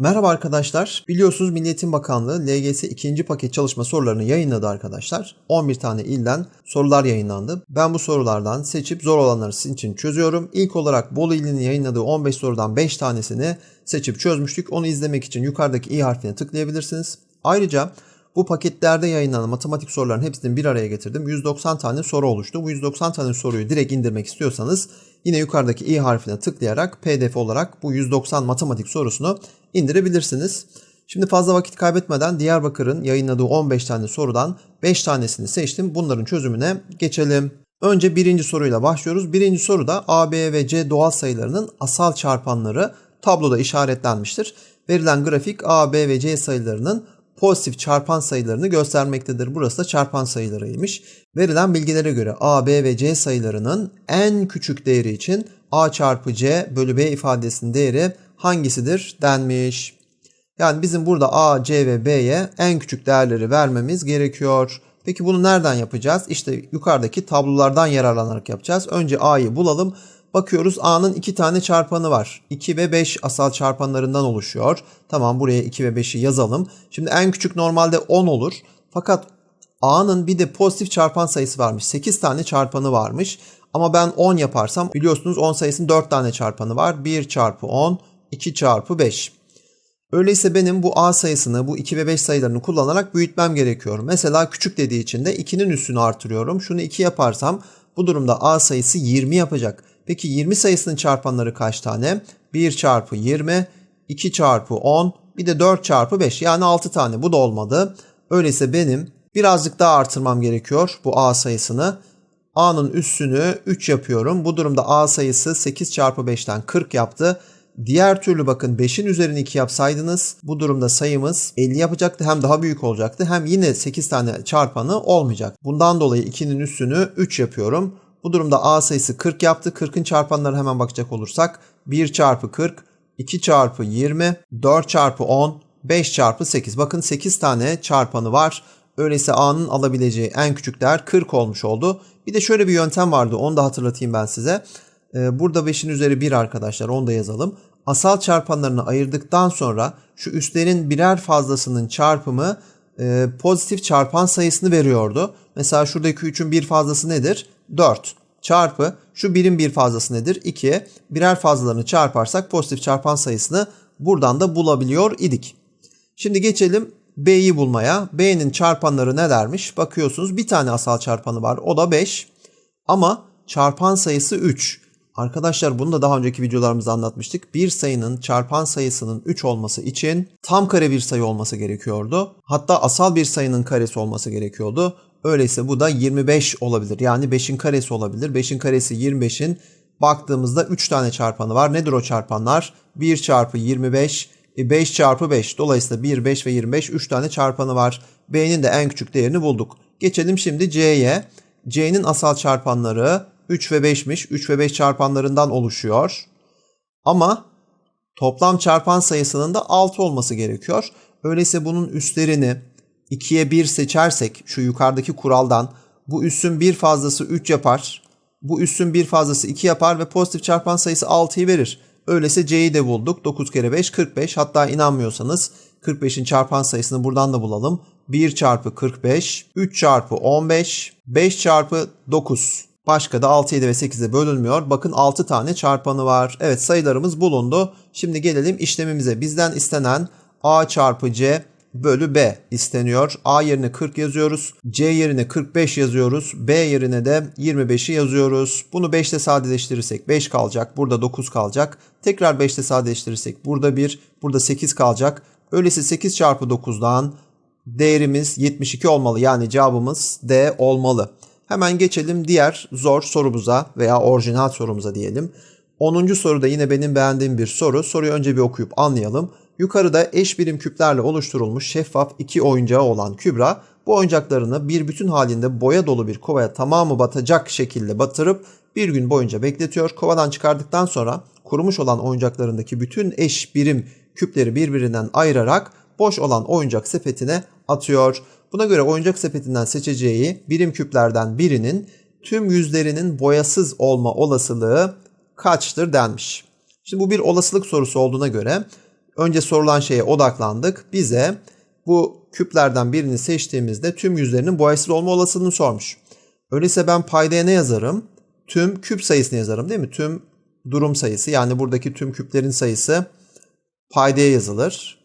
Merhaba arkadaşlar. Biliyorsunuz Milli Eğitim Bakanlığı LGS 2. paket çalışma sorularını yayınladı arkadaşlar. 11 tane ilden sorular yayınlandı. Ben bu sorulardan seçip zor olanları sizin için çözüyorum. İlk olarak Bolu ilinin yayınladığı 15 sorudan 5 tanesini seçip çözmüştük. Onu izlemek için yukarıdaki i harfine tıklayabilirsiniz. Ayrıca bu paketlerde yayınlanan matematik soruların hepsini bir araya getirdim. 190 tane soru oluştu. Bu 190 tane soruyu direkt indirmek istiyorsanız yine yukarıdaki i harfine tıklayarak pdf olarak bu 190 matematik sorusunu indirebilirsiniz. Şimdi fazla vakit kaybetmeden Diyarbakır'ın yayınladığı 15 tane sorudan 5 tanesini seçtim. Bunların çözümüne geçelim. Önce birinci soruyla başlıyoruz. Birinci soruda A, B ve C doğal sayılarının asal çarpanları tabloda işaretlenmiştir. Verilen grafik A, B ve C sayılarının pozitif çarpan sayılarını göstermektedir. Burası da çarpan sayılarıymış. Verilen bilgilere göre A, B ve C sayılarının en küçük değeri için A çarpı C bölü B ifadesinin değeri hangisidir denmiş. Yani bizim burada A, C ve B'ye en küçük değerleri vermemiz gerekiyor. Peki bunu nereden yapacağız? İşte yukarıdaki tablolardan yararlanarak yapacağız. Önce A'yı bulalım. Bakıyoruz A'nın iki tane çarpanı var. 2 ve 5 asal çarpanlarından oluşuyor. Tamam buraya 2 ve 5'i yazalım. Şimdi en küçük normalde 10 olur. Fakat A'nın bir de pozitif çarpan sayısı varmış. 8 tane çarpanı varmış. Ama ben 10 yaparsam biliyorsunuz 10 sayısının 4 tane çarpanı var. 1 çarpı 10, 2 çarpı 5. Öyleyse benim bu A sayısını, bu 2 ve 5 sayılarını kullanarak büyütmem gerekiyor. Mesela küçük dediği için de 2'nin üstünü artırıyorum. Şunu 2 yaparsam bu durumda A sayısı 20 yapacak. Peki 20 sayısının çarpanları kaç tane? 1 çarpı 20, 2 çarpı 10, bir de 4 çarpı 5 yani 6 tane. Bu da olmadı. Öyleyse benim birazcık daha artırmam gerekiyor bu A sayısını. A'nın üstünü 3 yapıyorum. Bu durumda A sayısı 8 çarpı 5'ten 40 yaptı. Diğer türlü bakın 5'in üzerine 2 yapsaydınız bu durumda sayımız 50 yapacaktı. Hem daha büyük olacaktı hem yine 8 tane çarpanı olmayacak. Bundan dolayı 2'nin üstünü 3 yapıyorum. Bu durumda A sayısı 40 yaptı. 40'ın çarpanları hemen bakacak olursak 1 çarpı 40, 2 çarpı 20, 4 çarpı 10, 5 çarpı 8. Bakın 8 tane çarpanı var. Öyleyse A'nın alabileceği en küçük değer 40 olmuş oldu. Bir de şöyle bir yöntem vardı onu da hatırlatayım ben size. Ee, burada 5'in üzeri 1 arkadaşlar onu da yazalım. Asal çarpanlarını ayırdıktan sonra şu üstlerin birer fazlasının çarpımı e, pozitif çarpan sayısını veriyordu. Mesela şuradaki 3'ün bir fazlası nedir? 4 çarpı şu birin bir fazlası nedir? 2. Birer fazlalarını çarparsak pozitif çarpan sayısını buradan da bulabiliyor idik. Şimdi geçelim B'yi bulmaya. B'nin çarpanları ne dermiş? Bakıyorsunuz bir tane asal çarpanı var. O da 5. Ama çarpan sayısı 3. Arkadaşlar bunu da daha önceki videolarımızda anlatmıştık. Bir sayının çarpan sayısının 3 olması için tam kare bir sayı olması gerekiyordu. Hatta asal bir sayının karesi olması gerekiyordu. Öyleyse bu da 25 olabilir. Yani 5'in karesi olabilir. 5'in karesi 25'in baktığımızda 3 tane çarpanı var. Nedir o çarpanlar? 1 çarpı 25, 5 e, çarpı 5. Dolayısıyla 1, 5 ve 25 3 tane çarpanı var. B'nin de en küçük değerini bulduk. Geçelim şimdi C'ye. C'nin asal çarpanları 3 ve 5'miş. 3 ve 5 çarpanlarından oluşuyor. Ama toplam çarpan sayısının da 6 olması gerekiyor. Öyleyse bunun üstlerini 2'ye 1 seçersek şu yukarıdaki kuraldan bu üssün bir fazlası 3 yapar. Bu üssün bir fazlası 2 yapar ve pozitif çarpan sayısı 6'yı verir. Öyleyse C'yi de bulduk. 9 kere 5 45. Hatta inanmıyorsanız 45'in çarpan sayısını buradan da bulalım. 1 çarpı 45, 3 çarpı 15, 5 çarpı 9. Başka da 6, 7 ve 8'e bölünmüyor. Bakın 6 tane çarpanı var. Evet sayılarımız bulundu. Şimdi gelelim işlemimize. Bizden istenen A çarpı C bölü B isteniyor. A yerine 40 yazıyoruz. C yerine 45 yazıyoruz. B yerine de 25'i yazıyoruz. Bunu 5 ile sadeleştirirsek 5 kalacak. Burada 9 kalacak. Tekrar 5 ile sadeleştirirsek burada 1, burada 8 kalacak. Öyleyse 8 çarpı 9'dan değerimiz 72 olmalı. Yani cevabımız D olmalı. Hemen geçelim diğer zor sorumuza veya orijinal sorumuza diyelim. 10. soruda yine benim beğendiğim bir soru. Soruyu önce bir okuyup anlayalım. Yukarıda eş birim küplerle oluşturulmuş şeffaf iki oyuncağı olan Kübra bu oyuncaklarını bir bütün halinde boya dolu bir kovaya tamamı batacak şekilde batırıp bir gün boyunca bekletiyor. Kovadan çıkardıktan sonra kurumuş olan oyuncaklarındaki bütün eş birim küpleri birbirinden ayırarak boş olan oyuncak sepetine atıyor. Buna göre oyuncak sepetinden seçeceği birim küplerden birinin tüm yüzlerinin boyasız olma olasılığı kaçtır denmiş. Şimdi bu bir olasılık sorusu olduğuna göre Önce sorulan şeye odaklandık. Bize bu küplerden birini seçtiğimizde tüm yüzlerinin boyasız olma olasılığını sormuş. Öyleyse ben paydaya ne yazarım? Tüm küp sayısını yazarım değil mi? Tüm durum sayısı yani buradaki tüm küplerin sayısı paydaya yazılır.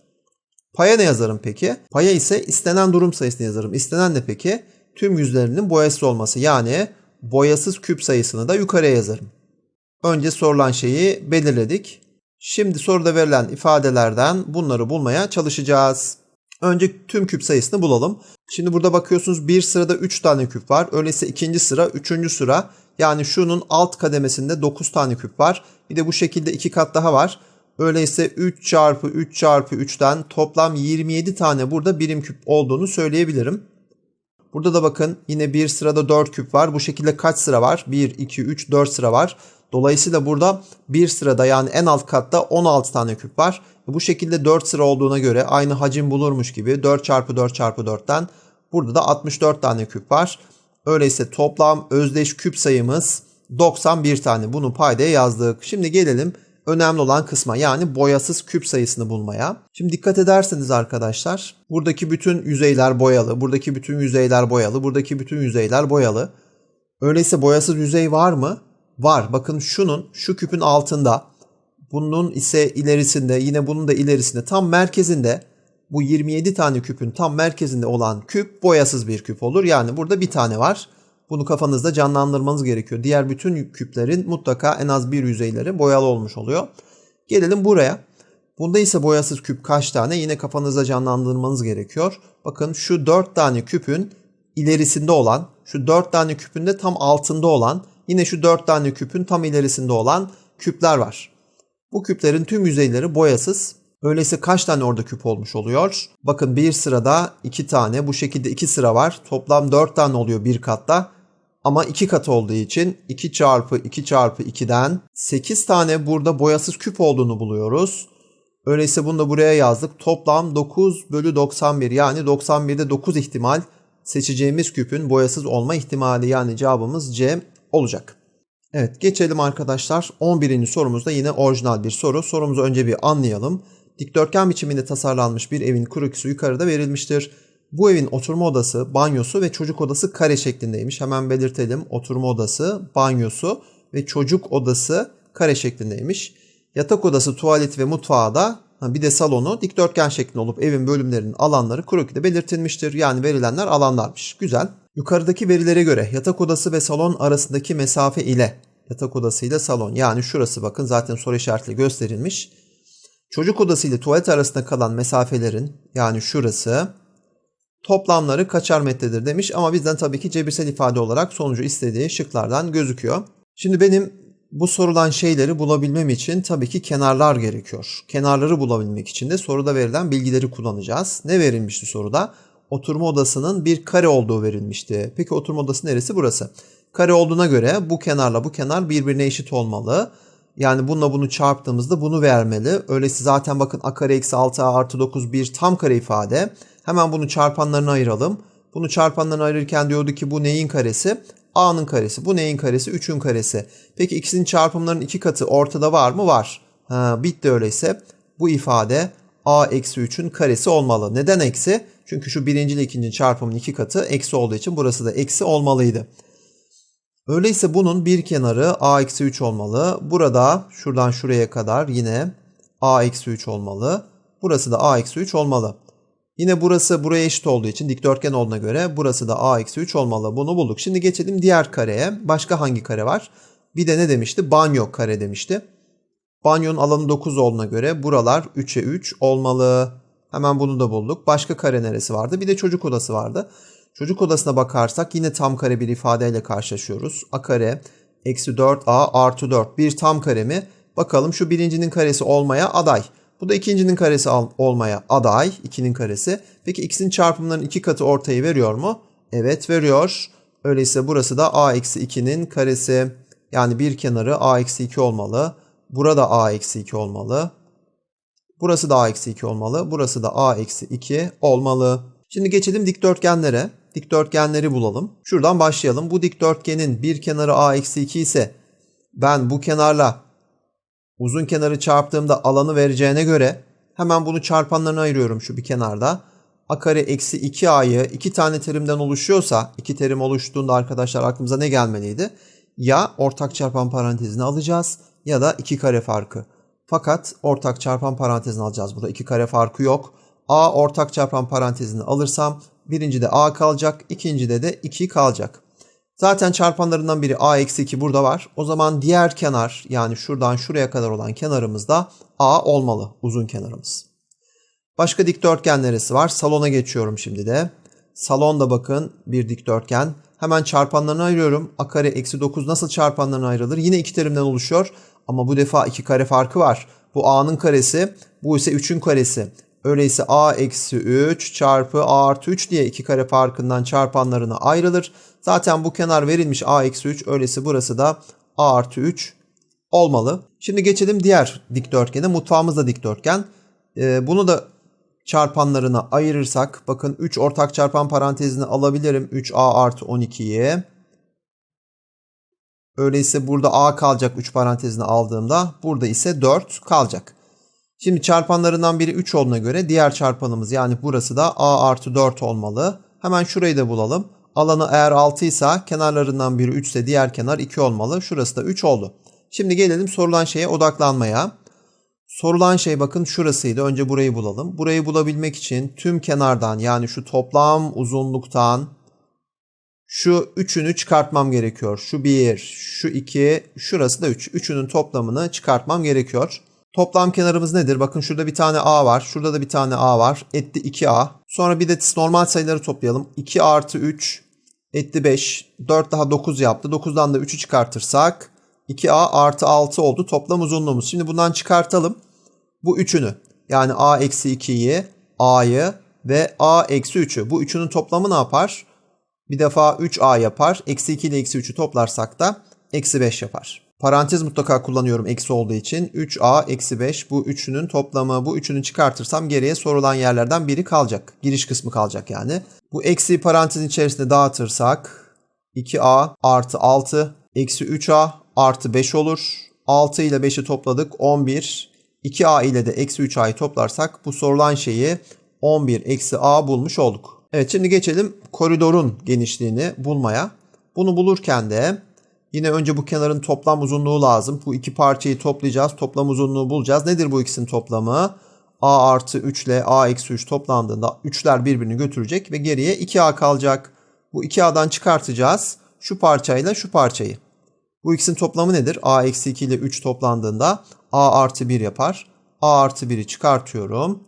Paya ne yazarım peki? Paya ise istenen durum sayısını yazarım. İstenen ne peki? Tüm yüzlerinin boyasız olması yani boyasız küp sayısını da yukarıya yazarım. Önce sorulan şeyi belirledik. Şimdi soruda verilen ifadelerden bunları bulmaya çalışacağız. Önce tüm küp sayısını bulalım. Şimdi burada bakıyorsunuz bir sırada 3 tane küp var. Öyleyse ikinci sıra, üçüncü sıra yani şunun alt kademesinde 9 tane küp var. Bir de bu şekilde iki kat daha var. Öyleyse 3 çarpı 3 çarpı 3'ten toplam 27 tane burada birim küp olduğunu söyleyebilirim. Burada da bakın yine bir sırada 4 küp var. Bu şekilde kaç sıra var? 1, 2, 3, 4 sıra var. Dolayısıyla burada bir sırada yani en alt katta 16 tane küp var. Bu şekilde 4 sıra olduğuna göre aynı hacim bulurmuş gibi 4 çarpı 4 çarpı 4'ten burada da 64 tane küp var. Öyleyse toplam özdeş küp sayımız 91 tane. Bunu paydaya yazdık. Şimdi gelelim önemli olan kısma yani boyasız küp sayısını bulmaya. Şimdi dikkat ederseniz arkadaşlar buradaki bütün yüzeyler boyalı, buradaki bütün yüzeyler boyalı, buradaki bütün yüzeyler boyalı. Öyleyse boyasız yüzey var mı? Var. Bakın şunun şu küpün altında bunun ise ilerisinde yine bunun da ilerisinde tam merkezinde bu 27 tane küpün tam merkezinde olan küp boyasız bir küp olur. Yani burada bir tane var. Bunu kafanızda canlandırmanız gerekiyor. Diğer bütün küplerin mutlaka en az bir yüzeyleri boyalı olmuş oluyor. Gelelim buraya. Bunda ise boyasız küp kaç tane yine kafanızda canlandırmanız gerekiyor. Bakın şu 4 tane küpün ilerisinde olan, şu 4 tane küpün de tam altında olan, yine şu 4 tane küpün tam ilerisinde olan küpler var. Bu küplerin tüm yüzeyleri boyasız. Öyleyse kaç tane orada küp olmuş oluyor? Bakın bir sırada 2 tane, bu şekilde 2 sıra var. Toplam 4 tane oluyor bir katta. Ama 2 kat olduğu için 2 çarpı 2 çarpı 2'den 8 tane burada boyasız küp olduğunu buluyoruz. Öyleyse bunu da buraya yazdık. Toplam 9 bölü 91 yani 91'de 9 ihtimal seçeceğimiz küpün boyasız olma ihtimali yani cevabımız C olacak. Evet geçelim arkadaşlar. 11. sorumuzda yine orijinal bir soru. Sorumuzu önce bir anlayalım. Dikdörtgen biçiminde tasarlanmış bir evin krokisi yukarıda verilmiştir. Bu evin oturma odası, banyosu ve çocuk odası kare şeklindeymiş. Hemen belirtelim. Oturma odası, banyosu ve çocuk odası kare şeklindeymiş. Yatak odası, tuvalet ve mutfağı da bir de salonu dikdörtgen şeklinde olup evin bölümlerinin alanları krokide belirtilmiştir. Yani verilenler alanlarmış. Güzel. Yukarıdaki verilere göre yatak odası ve salon arasındaki mesafe ile yatak odası ile salon yani şurası bakın zaten soru işaretli gösterilmiş. Çocuk odası ile tuvalet arasında kalan mesafelerin yani şurası toplamları kaçar metredir demiş ama bizden tabii ki cebirsel ifade olarak sonucu istediği şıklardan gözüküyor. Şimdi benim bu sorulan şeyleri bulabilmem için tabii ki kenarlar gerekiyor. Kenarları bulabilmek için de soruda verilen bilgileri kullanacağız. Ne verilmişti soruda? Oturma odasının bir kare olduğu verilmişti. Peki oturma odası neresi? Burası. Kare olduğuna göre bu kenarla bu kenar birbirine eşit olmalı. Yani bununla bunu çarptığımızda bunu vermeli. Öyleyse zaten bakın a kare eksi 6a artı 9 bir tam kare ifade. Hemen bunu çarpanlarına ayıralım. Bunu çarpanlarına ayırırken diyordu ki bu neyin karesi? A'nın karesi. Bu neyin karesi? 3'ün karesi. Peki ikisinin çarpımlarının iki katı ortada var mı? Var. Ha, bitti öyleyse. Bu ifade A eksi 3'ün karesi olmalı. Neden eksi? Çünkü şu birinci ile ikinci çarpımın iki katı eksi olduğu için burası da eksi olmalıydı. Öyleyse bunun bir kenarı a eksi 3 olmalı. Burada şuradan şuraya kadar yine a eksi 3 olmalı. Burası da a eksi 3 olmalı. Yine burası buraya eşit olduğu için dikdörtgen olduğuna göre burası da a eksi 3 olmalı. Bunu bulduk. Şimdi geçelim diğer kareye. Başka hangi kare var? Bir de ne demişti? Banyo kare demişti. Banyonun alanı 9 olduğuna göre buralar 3'e 3 olmalı. Hemen bunu da bulduk. Başka kare neresi vardı? Bir de çocuk odası vardı. Çocuk odasına bakarsak yine tam kare bir ifadeyle karşılaşıyoruz. A kare eksi 4a artı 4 bir tam kare mi? Bakalım şu birincinin karesi olmaya aday. Bu da ikincinin karesi olmaya aday. 2'nin karesi. Peki ikisinin çarpımlarının iki katı ortayı veriyor mu? Evet veriyor. Öyleyse burası da a eksi 2'nin karesi. Yani bir kenarı a eksi 2 olmalı. Burada a eksi 2 olmalı. Burası da a eksi 2 olmalı. Burası da a eksi 2 olmalı. Şimdi geçelim dikdörtgenlere dikdörtgenleri bulalım. Şuradan başlayalım. Bu dikdörtgenin bir kenarı a eksi 2 ise ben bu kenarla uzun kenarı çarptığımda alanı vereceğine göre Hemen bunu çarpanlarına ayırıyorum şu bir kenarda. A kare eksi 2a'yı iki tane terimden oluşuyorsa, iki terim oluştuğunda arkadaşlar aklımıza ne gelmeliydi? Ya ortak çarpan parantezini alacağız ya da iki kare farkı. Fakat ortak çarpan parantezini alacağız. Burada iki kare farkı yok. A ortak çarpan parantezini alırsam birincide A kalacak, ikincide de 2 kalacak. Zaten çarpanlarından biri A eksi 2 burada var. O zaman diğer kenar yani şuradan şuraya kadar olan kenarımız da A olmalı uzun kenarımız. Başka dikdörtgen neresi var? Salona geçiyorum şimdi de. Salonda bakın bir dikdörtgen. Hemen çarpanlarını ayırıyorum. A kare eksi 9 nasıl çarpanlarına ayrılır? Yine iki terimden oluşuyor. Ama bu defa iki kare farkı var. Bu A'nın karesi, bu ise 3'ün karesi. Öyleyse A eksi 3 çarpı A artı 3 diye iki kare farkından çarpanlarına ayrılır. Zaten bu kenar verilmiş A eksi 3. Öyleyse burası da A artı 3 olmalı. Şimdi geçelim diğer dikdörtgene. Mutfağımız da dikdörtgen. Ee, bunu da çarpanlarına ayırırsak bakın 3 ortak çarpan parantezini alabilirim. 3A artı 12'yi. Öyleyse burada A kalacak 3 parantezini aldığımda. Burada ise 4 kalacak. Şimdi çarpanlarından biri 3 olduğuna göre diğer çarpanımız yani burası da A artı 4 olmalı. Hemen şurayı da bulalım. Alanı eğer 6 ise kenarlarından biri 3 ise diğer kenar 2 olmalı. Şurası da 3 oldu. Şimdi gelelim sorulan şeye odaklanmaya. Sorulan şey bakın şurasıydı. Önce burayı bulalım. Burayı bulabilmek için tüm kenardan yani şu toplam uzunluktan şu üçünü çıkartmam gerekiyor. Şu 1, şu 2, şurası da 3. Üçünün toplamını çıkartmam gerekiyor. Toplam kenarımız nedir? Bakın şurada bir tane A var. Şurada da bir tane A var. Etti 2A. Sonra bir de normal sayıları toplayalım. 2 artı 3 etti 5. 4 daha 9 yaptı. 9'dan da 3'ü çıkartırsak 2A artı 6 oldu toplam uzunluğumuz. Şimdi bundan çıkartalım. Bu üçünü. Yani A eksi 2'yi, A'yı ve A eksi 3'ü. Bu üçünün toplamı ne yapar? Bir defa 3A yapar. Eksi 2 ile eksi 3'ü toplarsak da eksi 5 yapar. Parantez mutlaka kullanıyorum eksi olduğu için. 3a eksi 5 bu üçünün toplamı. Bu üçünü çıkartırsam geriye sorulan yerlerden biri kalacak. Giriş kısmı kalacak yani. Bu eksi parantezin içerisinde dağıtırsak 2a artı 6 eksi 3a artı 5 olur. 6 ile 5'i topladık 11. 2a ile de eksi 3a'yı toplarsak bu sorulan şeyi 11 eksi a bulmuş olduk. Evet şimdi geçelim koridorun genişliğini bulmaya. Bunu bulurken de Yine önce bu kenarın toplam uzunluğu lazım. Bu iki parçayı toplayacağız. Toplam uzunluğu bulacağız. Nedir bu ikisinin toplamı? A artı 3 ile A eksi 3 toplandığında 3'ler birbirini götürecek ve geriye 2A kalacak. Bu 2A'dan çıkartacağız. Şu parçayla şu parçayı. Bu ikisinin toplamı nedir? A eksi 2 ile 3 toplandığında A artı 1 yapar. A artı 1'i çıkartıyorum.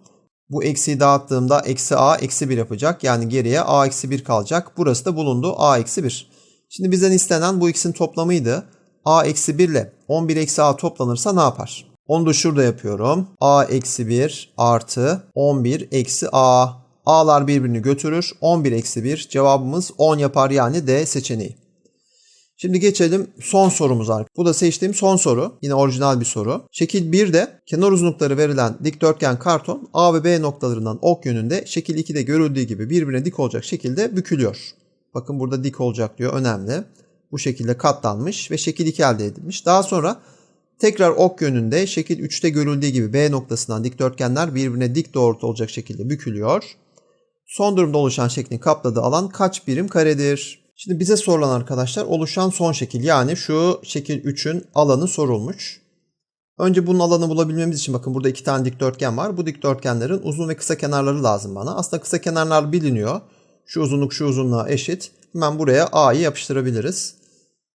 Bu eksiyi dağıttığımda eksi A eksi 1 yapacak. Yani geriye A eksi 1 kalacak. Burası da bulundu. A eksi 1. Şimdi bizden istenen bu ikisinin toplamıydı. a eksi 1 ile 11 eksi a toplanırsa ne yapar? Onu da şurada yapıyorum. a eksi 1 artı 11 eksi a. a'lar birbirini götürür. 11 eksi 1 cevabımız 10 yapar yani D seçeneği. Şimdi geçelim son sorumuza. Bu da seçtiğim son soru. Yine orijinal bir soru. Şekil 1'de kenar uzunlukları verilen dikdörtgen karton A ve B noktalarından ok yönünde şekil 2'de görüldüğü gibi birbirine dik olacak şekilde bükülüyor. Bakın burada dik olacak diyor. Önemli. Bu şekilde katlanmış ve şekil 2 elde edilmiş. Daha sonra tekrar ok yönünde şekil 3'te görüldüğü gibi B noktasından dikdörtgenler birbirine dik doğrultu olacak şekilde bükülüyor. Son durumda oluşan şeklin kapladığı alan kaç birim karedir? Şimdi bize sorulan arkadaşlar oluşan son şekil yani şu şekil 3'ün alanı sorulmuş. Önce bunun alanı bulabilmemiz için bakın burada iki tane dikdörtgen var. Bu dikdörtgenlerin uzun ve kısa kenarları lazım bana. Aslında kısa kenarlar biliniyor. Şu uzunluk şu uzunluğa eşit. Hemen buraya A'yı yapıştırabiliriz.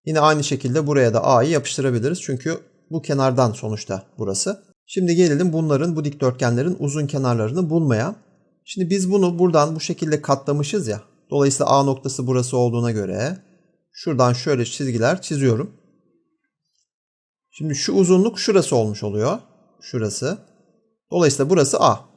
Yine aynı şekilde buraya da A'yı yapıştırabiliriz. Çünkü bu kenardan sonuçta burası. Şimdi gelelim bunların, bu dikdörtgenlerin uzun kenarlarını bulmaya. Şimdi biz bunu buradan bu şekilde katlamışız ya. Dolayısıyla A noktası burası olduğuna göre şuradan şöyle çizgiler çiziyorum. Şimdi şu uzunluk şurası olmuş oluyor. Şurası. Dolayısıyla burası A.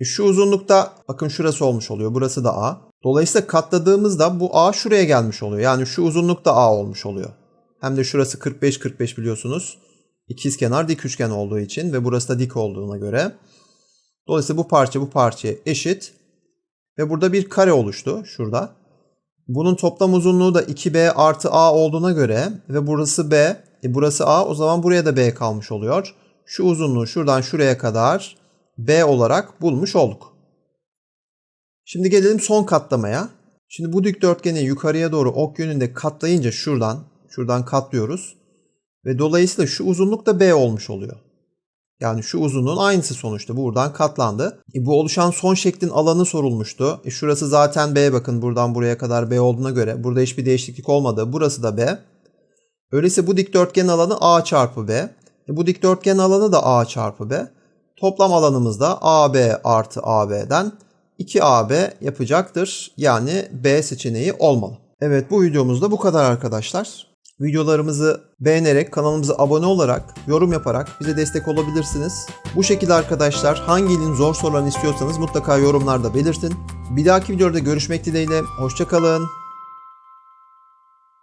E, şu uzunlukta bakın şurası olmuş oluyor. Burası da A. Dolayısıyla katladığımızda bu A şuraya gelmiş oluyor. Yani şu uzunluk da A olmuş oluyor. Hem de şurası 45-45 biliyorsunuz. İkiz kenar dik üçgen olduğu için ve burası da dik olduğuna göre. Dolayısıyla bu parça bu parçaya eşit. Ve burada bir kare oluştu şurada. Bunun toplam uzunluğu da 2B artı A olduğuna göre ve burası B, e burası A o zaman buraya da B kalmış oluyor. Şu uzunluğu şuradan şuraya kadar B olarak bulmuş olduk. Şimdi gelelim son katlamaya. Şimdi bu dikdörtgeni yukarıya doğru ok yönünde katlayınca şuradan, şuradan katlıyoruz. Ve dolayısıyla şu uzunluk da B olmuş oluyor. Yani şu uzunluğun aynısı sonuçta buradan katlandı. E bu oluşan son şeklin alanı sorulmuştu. E şurası zaten B bakın buradan buraya kadar B olduğuna göre. Burada hiçbir değişiklik olmadı. Burası da B. Öyleyse bu dikdörtgenin alanı A çarpı B. E bu dikdörtgenin alanı da A çarpı B. Toplam alanımız da AB artı AB'den 2AB yapacaktır. Yani B seçeneği olmalı. Evet bu videomuzda bu kadar arkadaşlar. Videolarımızı beğenerek, kanalımıza abone olarak, yorum yaparak bize destek olabilirsiniz. Bu şekilde arkadaşlar hangi ilin zor sorularını istiyorsanız mutlaka yorumlarda belirtin. Bir dahaki videoda görüşmek dileğiyle. Hoşçakalın.